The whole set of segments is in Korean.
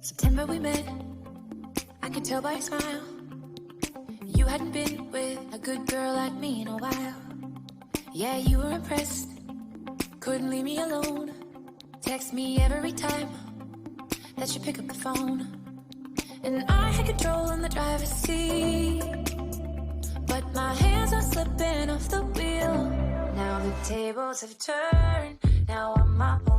September we met. I could tell by your smile. You hadn't been with a good girl like me in a while. Yeah, you were impressed. Couldn't leave me alone. Text me every time that you pick up the phone. And I had control in the driver's seat. My hands are slipping off the wheel. Now the tables have turned. Now I'm up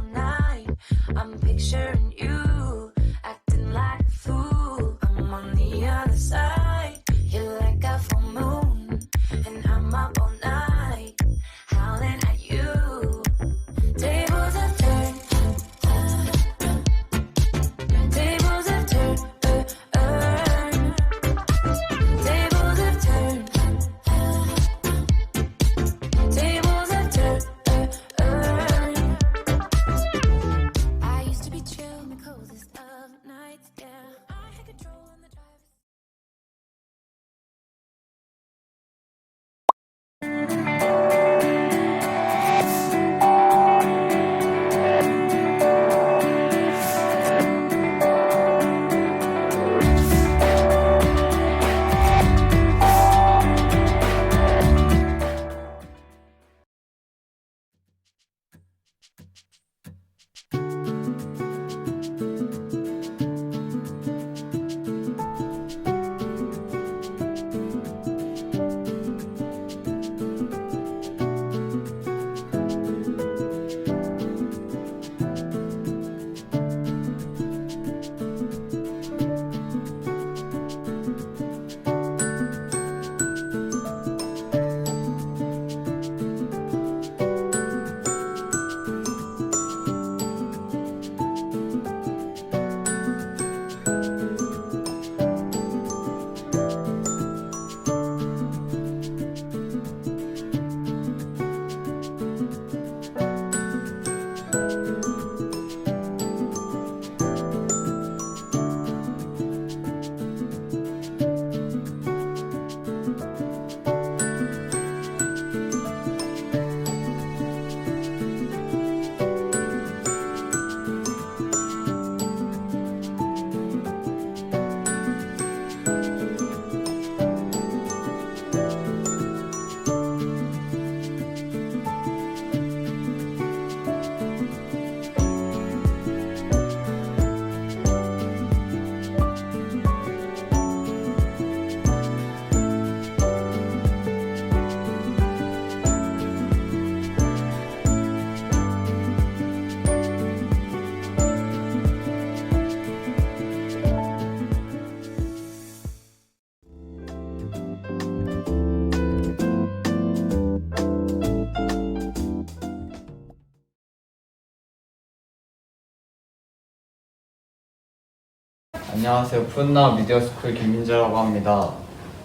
안녕하세요. 푸나 미디어스쿨 김민재라고 합니다.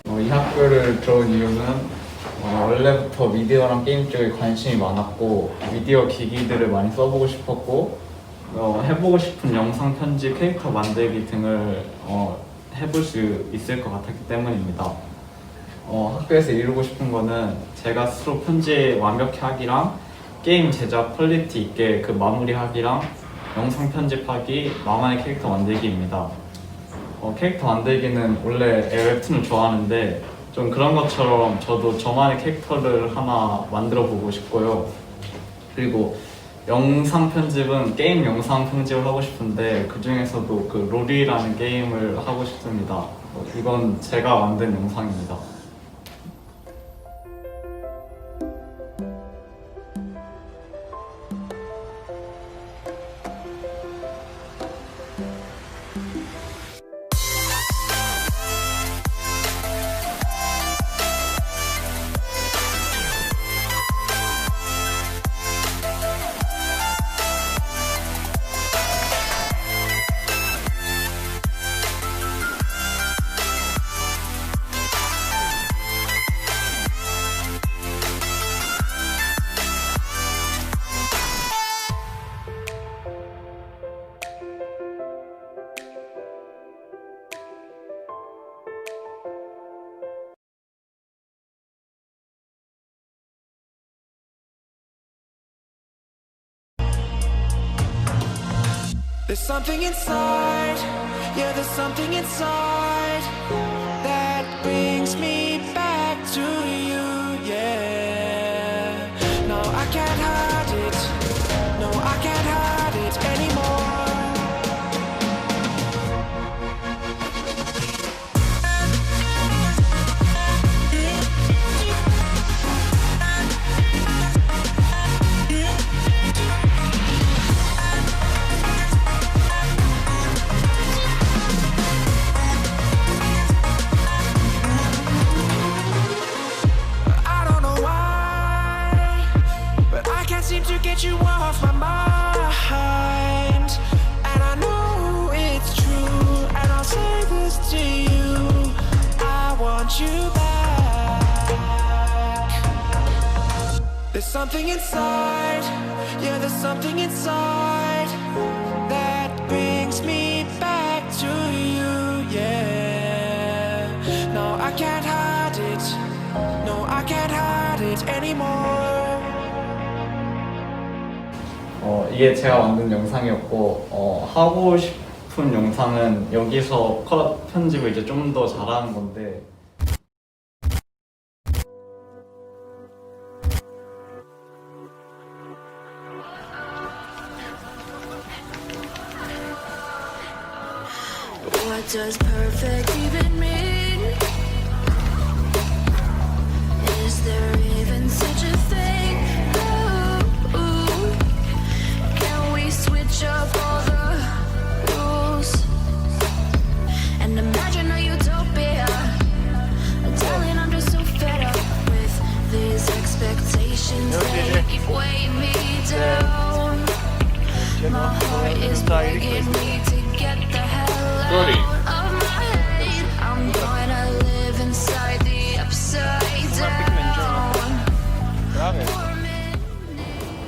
어, 이 학교를 들어온 이유는 어, 원래부터 미디어랑 게임 쪽에 관심이 많았고 미디어 기기들을 많이 써보고 싶었고 어, 해보고 싶은 영상 편집, 캐릭터 만들기 등을 어, 해볼 수 있을 것 같았기 때문입니다. 어, 학교에서 이루고 싶은 거는 제가 스스로 편집 완벽히 하기랑 게임 제작 퀄리티 있게 그 마무리하기랑 영상 편집하기, 나만의 캐릭터 만들기입니다. 어, 캐릭터 만들기는 원래 웹툰을 좋아하는데 좀 그런 것처럼 저도 저만의 캐릭터를 하나 만들어 보고 싶고요. 그리고 영상 편집은 게임 영상 편집을 하고 싶은데 그 중에서도 그 롤이라는 게임을 하고 싶습니다. 어, 이건 제가 만든 영상입니다. There's something inside, yeah, there's something inside that brings me back to you, yeah. No, I can't hide something inside, yeah, there's something inside that brings me back to you, yeah. No, I can't hide it. No, I can't hide it anymore. 어, 이게 제가 만든 영상이었고 어, 하고 싶은 영상은 여기서 컷 편집을 이제 좀 더 잘하는 건데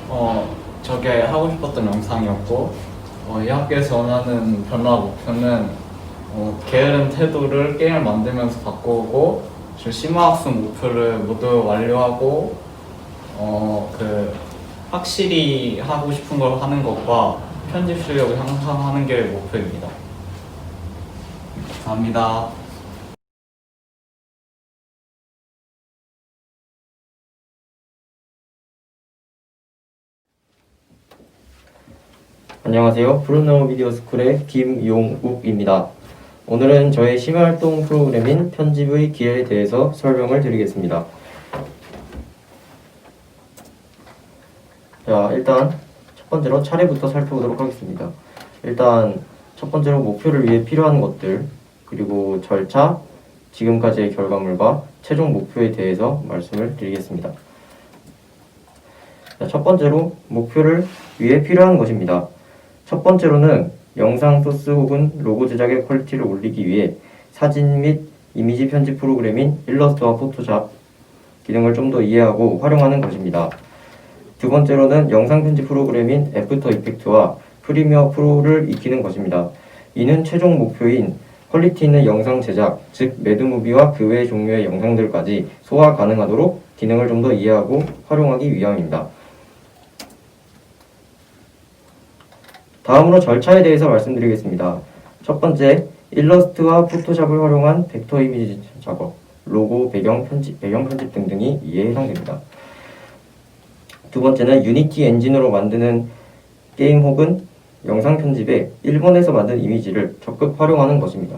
어, 저게 하고 싶었던 영상이었고 어, 이 학교에서 원하는 변화 목표는 어, 게으른 태도를 게임을 만들면서 바꾸고 저 심화학습 목표를 모두 완료하고 어, 그 확실히 하고 싶은 걸 하는 것과 편집 실력을 향상하는 게 목표입니다. 감사합니다. 안녕하세요. 브루노 미디어 스쿨의 김용욱입니다. 오늘은 저의 심화활동 프로그램인 편집의 기회에 대해서 설명을 드리겠습니다. 자, 일단 첫 번째로 차례부터 살펴보도록 하겠습니다. 일단 첫 번째로 목표를 위해 필요한 것들, 그리고 절차, 지금까지의 결과물과 최종 목표에 대해서 말씀을 드리겠습니다. 자, 첫 번째로 목표를 위해 필요한 것입니다. 첫 번째로는 영상 소스 혹은 로고 제작의 퀄리티를 올리기 위해 사진 및 이미지 편집 프로그램인 일러스트와 포토샵 기능을 좀 더 이해하고 활용하는 것입니다. 두 번째로는 영상 편집 프로그램인 애프터 이펙트와 프리미어 프로를 익히는 것입니다. 이는 최종 목표인 퀄리티 있는 영상 제작, 즉 매드무비와 그외 종류의 영상들까지 소화 가능하도록 기능을 좀 더 이해하고 활용하기 위함입니다. 다음으로 절차에 대해서 말씀드리겠습니다. 첫 번째, 일러스트와 포토샵을 활용한 벡터 이미지 작업, 로고, 배경 편집, 배경 편집 등등이 이에 해당됩니다. 두 번째는 유니티 엔진으로 만드는 게임 혹은 영상 편집에 일본에서 만든 이미지를 적극 활용하는 것입니다.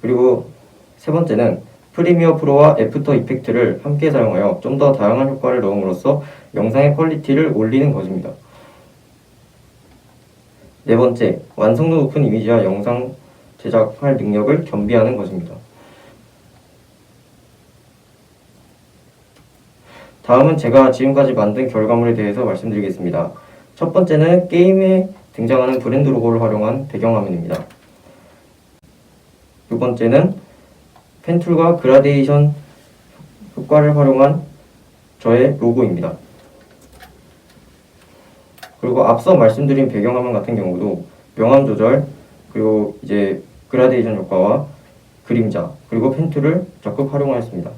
그리고 세 번째는 프리미어 프로와 애프터 이펙트를 함께 사용하여 좀 더 다양한 효과를 넣음으로써 영상의 퀄리티를 올리는 것입니다. 네 번째, 완성도 높은 이미지와 영상 제작할 능력을 겸비하는 것입니다. 다음은 제가 지금까지 만든 결과물에 대해서 말씀드리겠습니다. 첫 번째는 게임에 등장하는 브랜드 로고를 활용한 배경화면입니다. 두 번째는 펜툴과 그라데이션 효과를 활용한 저의 로고입니다. 그리고 앞서 말씀드린 배경화면 같은 경우도 명암 조절 그리고 이제 그라데이션 효과와 그림자 그리고 펜툴을 적극 활용하였습니다.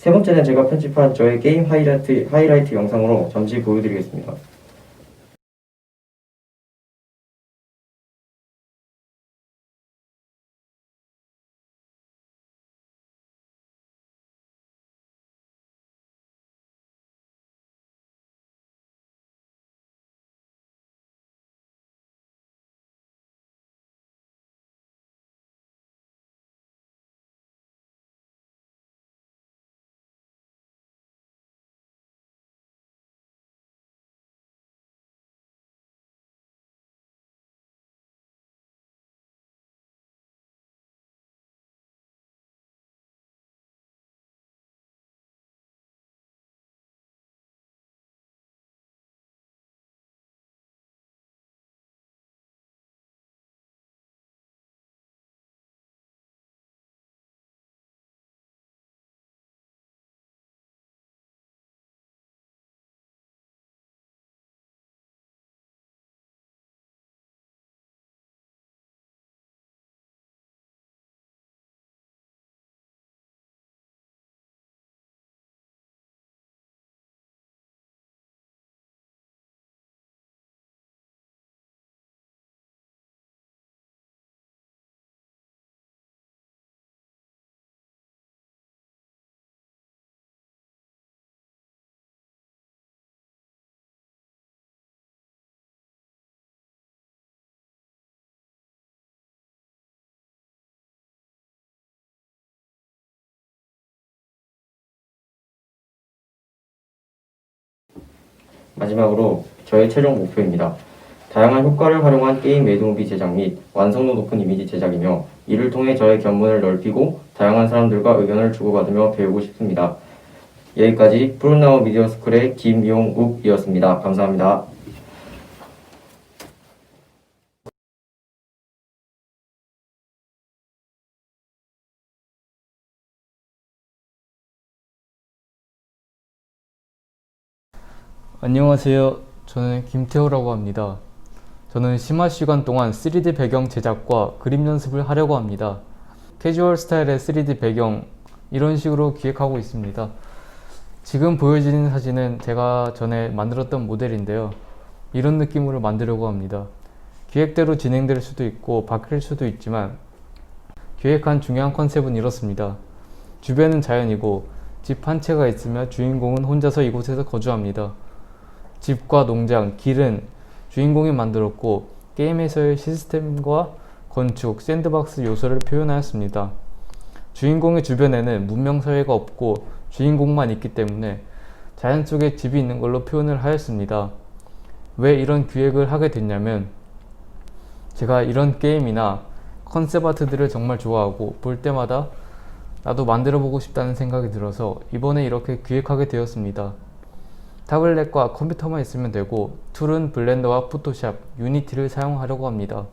세 번째는 제가 편집한 저의 게임 하이라이트, 하이라이트 영상으로 잠시 보여드리겠습니다. 마지막으로 저의 최종 목표입니다. 다양한 효과를 활용한 게임 매드무비 제작 및 완성도 높은 이미지 제작이며 이를 통해 저의 견문을 넓히고 다양한 사람들과 의견을 주고받으며 배우고 싶습니다. 여기까지 푸른나무 미디어 스쿨의 김용욱이었습니다. 감사합니다. 안녕하세요. 저는 김태호라고 합니다. 저는 심화 시간 동안 3D 배경 제작과 그림 연습을 하려고 합니다. 캐주얼 스타일의 3D 배경 이런 식으로 기획하고 있습니다. 지금 보여지는 사진은 제가 전에 만들었던 모델인데요. 이런 느낌으로 만들려고 합니다. 기획대로 진행될 수도 있고 바뀔 수도 있지만 기획한 중요한 컨셉은 이렇습니다. 주변은 자연이고 집 한 채가 있으며 주인공은 혼자서 이곳에서 거주합니다. 집과 농장, 길은 주인공이 만들었고 게임에서의 시스템과 건축, 샌드박스 요소를 표현하였습니다. 주인공의 주변에는 문명 사회가 없고 주인공만 있기 때문에 자연 속에 집이 있는 걸로 표현을 하였습니다. 왜 이런 기획을 하게 됐냐면 제가 이런 게임이나 컨셉 아트들을 정말 좋아하고 볼 때마다 나도 만들어 보고 싶다는 생각이 들어서 이번에 이렇게 기획하게 되었습니다. 타블렛과 컴퓨터만 있으면 되고 툴은 블렌더와 포토샵, 유니티를 사용하려고 합니다.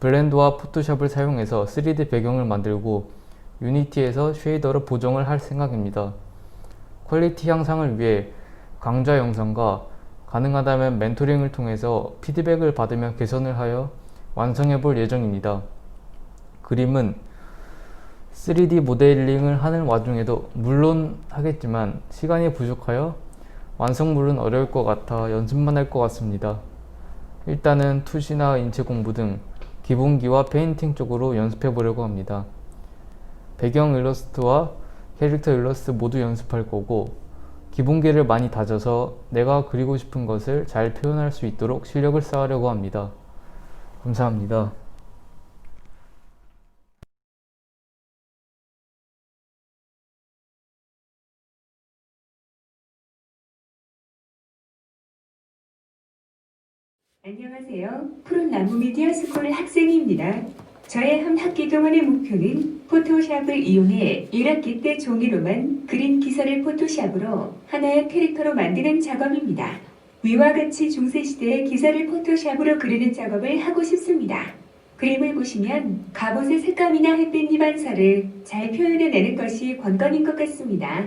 블렌더와 포토샵을 사용해서 3D 배경을 만들고 유니티에서 쉐이더로 보정을 할 생각입니다. 퀄리티 향상을 위해 강좌 영상과 가능하다면 멘토링을 통해서 피드백을 받으며 개선을 하여 완성해 볼 예정입니다. 그림은 3D 모델링을 하는 와중에도 물론 하겠지만 시간이 부족하여 완성물은 어려울 것 같아 연습만 할 것 같습니다. 일단은 투시나 인체 공부 등 기본기와 페인팅 쪽으로 연습해 보려고 합니다. 배경 일러스트와 캐릭터 일러스트 모두 연습할 거고 기본기를 많이 다져서 내가 그리고 싶은 것을 잘 표현할 수 있도록 실력을 쌓으려고 합니다. 감사합니다. 나무 미디어 스쿨 학생입니다. 저의 한 학기 동안의 목표는 포토샵을 이용해 1학기 때 종이로만 그린 기사를 포토샵으로 하나의 캐릭터로 만드는 작업입니다. 위와 같이 중세시대의 기사를 포토샵으로 그리는 작업을 하고 싶습니다. 그림을 보시면 갑옷의 색감이나 햇빛 반사를 잘 표현해내는 것이 관건인 것 같습니다.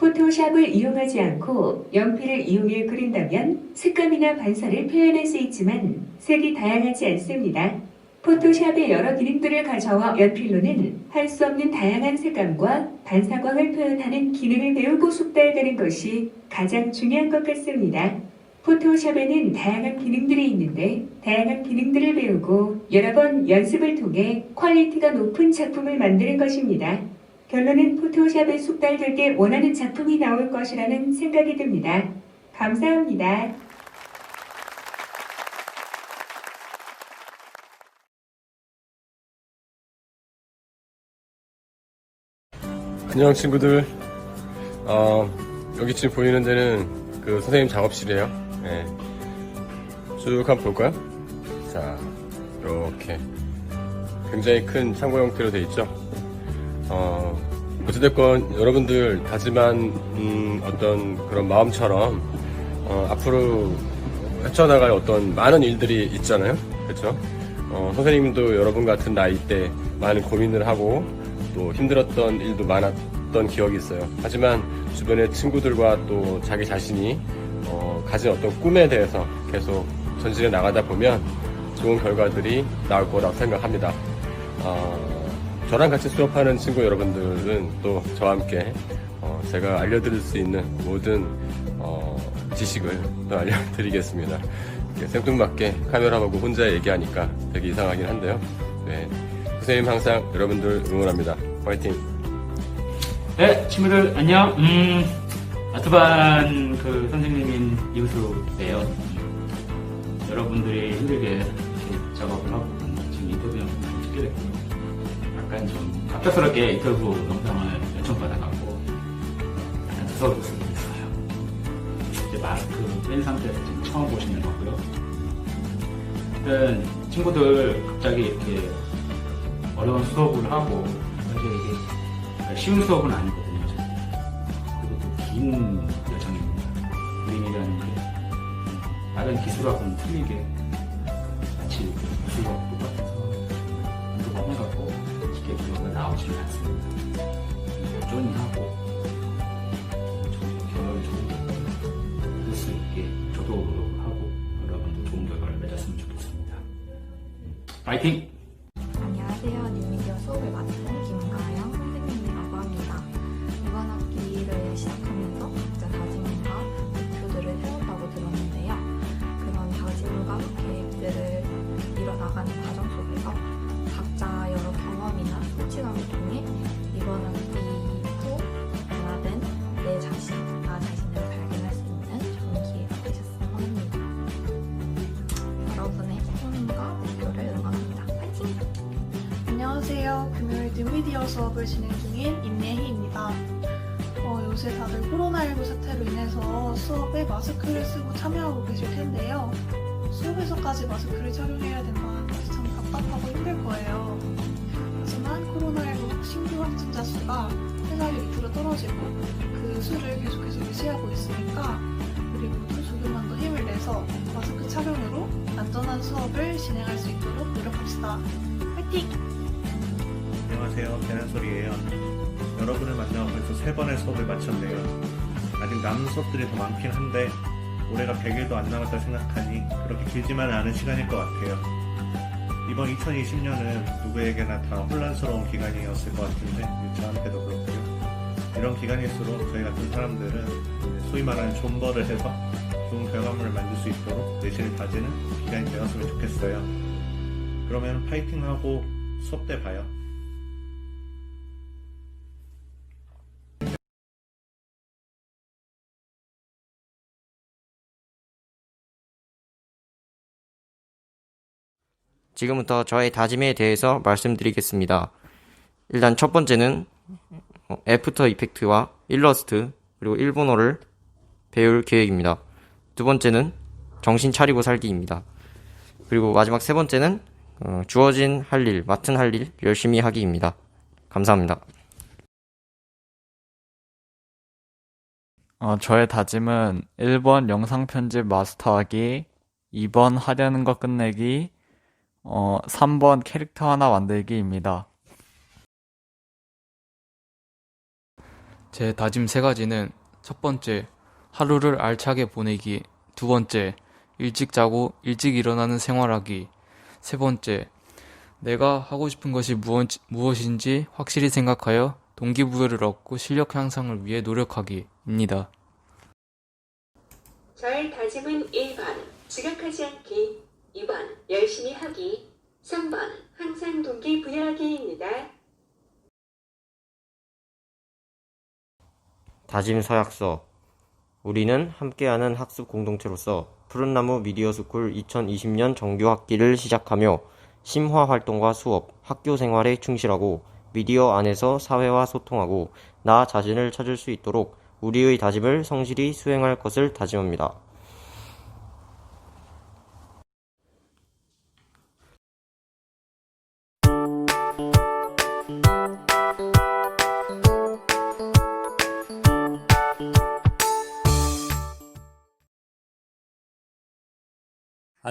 포토샵을 이용하지 않고 연필을 이용해 그린다면 색감이나 반사를 표현할 수 있지만 색이 다양하지 않습니다. 포토샵의 여러 기능들을 가져와 연필로는 할 수 없는 다양한 색감과 반사광을 표현하는 기능을 배우고 숙달되는 것이 가장 중요한 것 같습니다. 포토샵에는 다양한 기능들이 있는데 다양한 기능들을 배우고 여러 번 연습을 통해 퀄리티가 높은 작품을 만드는 것입니다. 결론은 포토샵에 숙달될 때 원하는 작품이 나올 것이라는 생각이 듭니다. 감사합니다. 안녕 친구들. 어, 여기 지금 보이는 데는 그 선생님 작업실이에요. 예. 쭉 한번 볼까요? 자, 이렇게 굉장히 큰 창고 형태로 되어 있죠. 어, 어찌됐건 여러분들 다짐한 음, 어떤 그런 마음처럼 어, 앞으로 헤쳐나갈 어떤 많은 일들이 있잖아요. 그렇죠? 어, 선생님도 여러분 같은 나이 때 많은 고민을 하고 또 힘들었던 일도 많았던 기억이 있어요. 하지만 주변의 친구들과 또 자기 자신이 어, 가진 어떤 꿈에 대해서 계속 전진해 나가다 보면 좋은 결과들이 나올 거라고 생각합니다. 어, 저랑 같이 수업하는 친구 여러분들은 또 저와 함께 어, 제가 알려드릴 수 있는 모든 어, 지식을 또 알려드리겠습니다. 생뚱맞게 카메라 보고 혼자 얘기하니까 되게 이상하긴 한데요. 네. 선생님 항상 여러분들 응원합니다. 화이팅! 네, 친구들 안녕. 음, 아트반 그 선생님인 이우수예요. 음, 여러분들이 힘들게 작업을 하고 지금 인터뷰 영상을 찍게 됐고 약간 좀 갑작스럽게 인터뷰 영상을 요청받아갖고 약간 무서웠으면 좋겠어요. 마스크 뺀 상태에서 지금 처음 보시는 거고요. 일단 친구들 갑자기 이렇게 어려운 수업을 하고 사실 이게 쉬운 수업은 아니거든요. 그리고 또긴 여정입니다. 그림이라는 게 다른 기술하고는 틀리게 결과 뉴미디어 수업을 진행 중인 임예희입니다. 어, 요새 다들 코로나19 사태로 인해서 수업에 마스크를 쓰고 참여하고 계실 텐데요. 수업에서까지 마스크를 착용해야 된다는 것이 참 답답하고 힘들 거예요. 하지만 코로나19 신규 확진자 수가 세달 밑으로 떨어지고 그 수를 계속해서 유지하고 있으니까 우리 모두 조금만 더 힘을 내서 마스크 착용으로 안전한 수업을 진행할 수 있도록 노력합시다. 화이팅! 안녕하세요. 대난소리예요. 여러분을 만나 벌써 세 번의 수업을 마쳤네요. 아직 남은 수업들이 더 많긴 한데 올해가 100일도 안 남았다 생각하니 그렇게 길지만은 않은 시간일 것 같아요. 이번 2020년은 누구에게나 다 혼란스러운 기간이었을 것 같은데 저한테도 그렇고요. 이런 기간일수록 저희 같은 사람들은 소위 말하는 존버를 해서 좋은 결과물을 만들 수 있도록 내실을 다지는 기간이 되었으면 좋겠어요. 그러면 파이팅하고 수업 때 봐요. 지금부터 저의 다짐에 대해서 말씀드리겠습니다. 일단 첫 번째는 어, 애프터 이펙트와 일러스트 그리고 일본어를 배울 계획입니다. 두 번째는 정신 차리고 살기입니다. 그리고 마지막 세 번째는 어, 주어진 할 일, 맡은 할 일 열심히 하기입니다. 감사합니다. 어, 저의 다짐은 1번 영상 편집 마스터하기, 2번 하려는 거 끝내기, 어, 3번 캐릭터 하나 만들기입니다. 제 다짐 세 가지는 첫 번째, 하루를 알차게 보내기. 두 번째, 일찍 자고 일찍 일어나는 생활하기. 세 번째, 내가 하고 싶은 것이 무엇, 무엇인지 확실히 생각하여 동기부여를 얻고 실력 향상을 위해 노력하기입니다. 저의 다짐은 1번 지각하지 않기 2번 열심히 하기 3번 항상 동기부여하기입니다. 다짐 서약서 우리는 함께하는 학습 공동체로서 푸른나무 미디어스쿨 2020년 정규 학기를 시작하며 심화 활동과 수업, 학교 생활에 충실하고 미디어 안에서 사회와 소통하고 나 자신을 찾을 수 있도록 우리의 다짐을 성실히 수행할 것을 다짐합니다.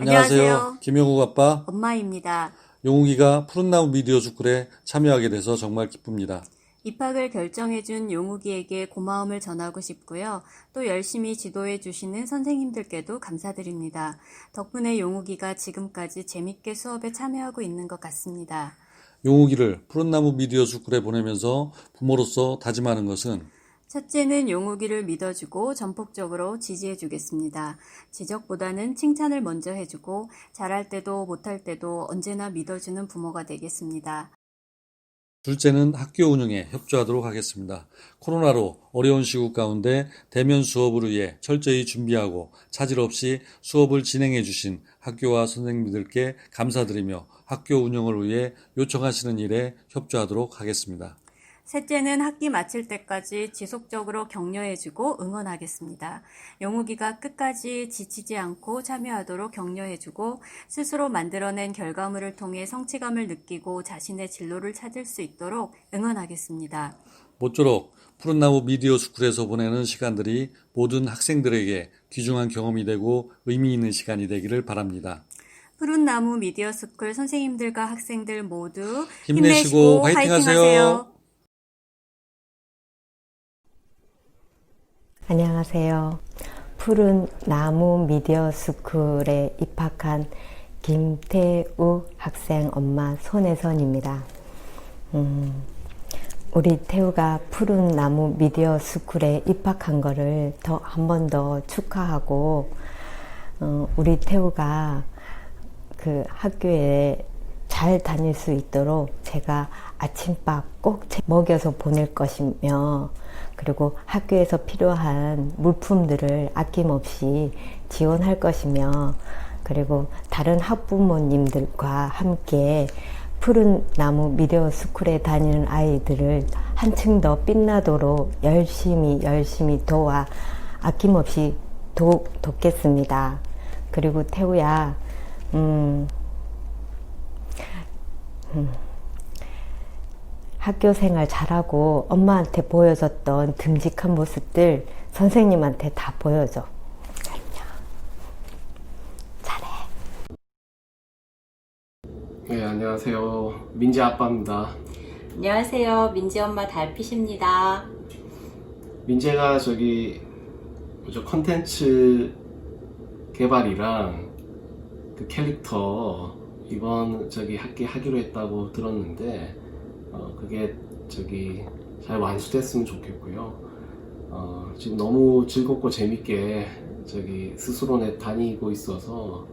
안녕하세요. 김영욱 아빠, 엄마입니다. 용욱이가 푸른나무 미디어 스쿨에 참여하게 돼서 정말 기쁩니다. 입학을 결정해준 용욱이에게 고마움을 전하고 싶고요. 또 열심히 지도해주시는 선생님들께도 감사드립니다. 덕분에 용욱이가 지금까지 재밌게 수업에 참여하고 있는 것 같습니다. 용욱이를 푸른나무 미디어 스쿨에 보내면서 부모로서 다짐하는 것은 첫째는 용욱이를 믿어주고 전폭적으로 지지해주겠습니다. 지적보다는 칭찬을 먼저 해주고 잘할 때도 못할 때도 언제나 믿어주는 부모가 되겠습니다. 둘째는 학교 운영에 협조하도록 하겠습니다. 코로나로 어려운 시국 가운데 대면 수업을 위해 철저히 준비하고 차질 없이 수업을 진행해 주신 학교와 선생님들께 감사드리며 학교 운영을 위해 요청하시는 일에 협조하도록 하겠습니다. 셋째는 학기 마칠 때까지 지속적으로 격려해주고 응원하겠습니다. 용욱이가 끝까지 지치지 않고 참여하도록 격려해주고 스스로 만들어낸 결과물을 통해 성취감을 느끼고 자신의 진로를 찾을 수 있도록 응원하겠습니다. 모쪼록 푸른나무 미디어 스쿨에서 보내는 시간들이 모든 학생들에게 귀중한 경험이 되고 의미 있는 시간이 되기를 바랍니다. 푸른 나무 미디어 스쿨 선생님들과 학생들 모두 힘내시고 화이팅 화이팅 하세요. 하세요. 안녕하세요. 푸른 나무 미디어 스쿨에 입학한 김태우 학생 엄마 손혜선입니다. 음, 우리 태우가 푸른 나무 미디어 스쿨에 입학한 거를 더 한 번 더 축하하고 어, 우리 태우가 그 학교에 잘 다닐 수 있도록 제가 아침밥 꼭 먹여서 보낼 것이며 그리고 학교에서 필요한 물품들을 아낌없이 지원할 것이며 그리고 다른 학부모님들과 함께 푸른 나무 미디어 스쿨에 다니는 아이들을 한층 더 빛나도록 열심히 열심히 도와 아낌없이 도, 돕겠습니다. 그리고 태우야, 음, 음, 학교 생활 잘하고 엄마한테 보여줬던 듬직한 모습들 선생님한테 다 보여줘. 네, 안녕하세요. 민지 아빠입니다. 안녕하세요. 민지 엄마 달빛입니다. 민재가 저기 저 컨텐츠 개발이랑 그 캐릭터 이번 저기 학기 하기로 했다고 들었는데 어, 그게 저기 잘 완수됐으면 좋겠고요. 어, 지금 너무 즐겁고 재밌게 저기 스스로내 다니고 있어서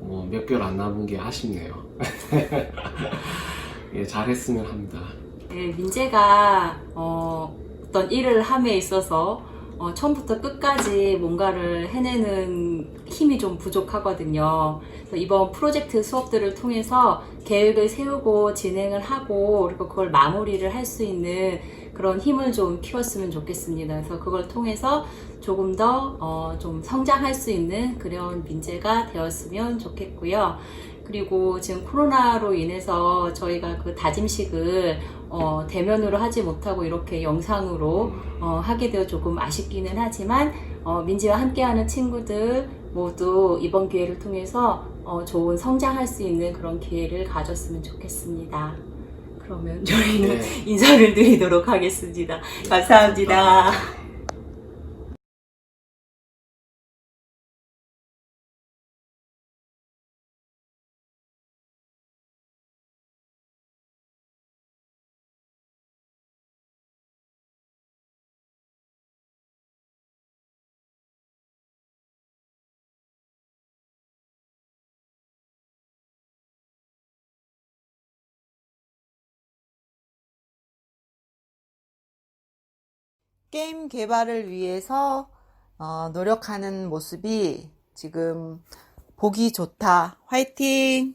뭐 몇 개월 안 남은 게 아쉽네요. 예, 잘했으면 합니다. 네, 민재가 어, 어떤 일을 함에 있어서 어, 처음부터 끝까지 뭔가를 해내는 힘이 좀 부족하거든요. 그래서 이번 프로젝트 수업들을 통해서 계획을 세우고 진행을 하고 그리고 그걸 마무리를 할 수 있는 그런 힘을 좀 키웠으면 좋겠습니다. 그래서 그걸 통해서 조금 더 어, 좀 성장할 수 있는 그런 민재가 되었으면 좋겠고요. 그리고 지금 코로나로 인해서 저희가 그 다짐식을 어, 대면으로 하지 못하고 이렇게 영상으로 어, 하게 되어 조금 아쉽기는 하지만 어, 민지와 함께하는 친구들 모두 이번 기회를 통해서 어, 좋은 성장할 수 있는 그런 기회를 가졌으면 좋겠습니다. 그러면 저희는 네. 인사를 드리도록 하겠습니다. 감사합니다. 게임 개발을 위해서 어, 노력하는 모습이 지금 보기 좋다. 화이팅!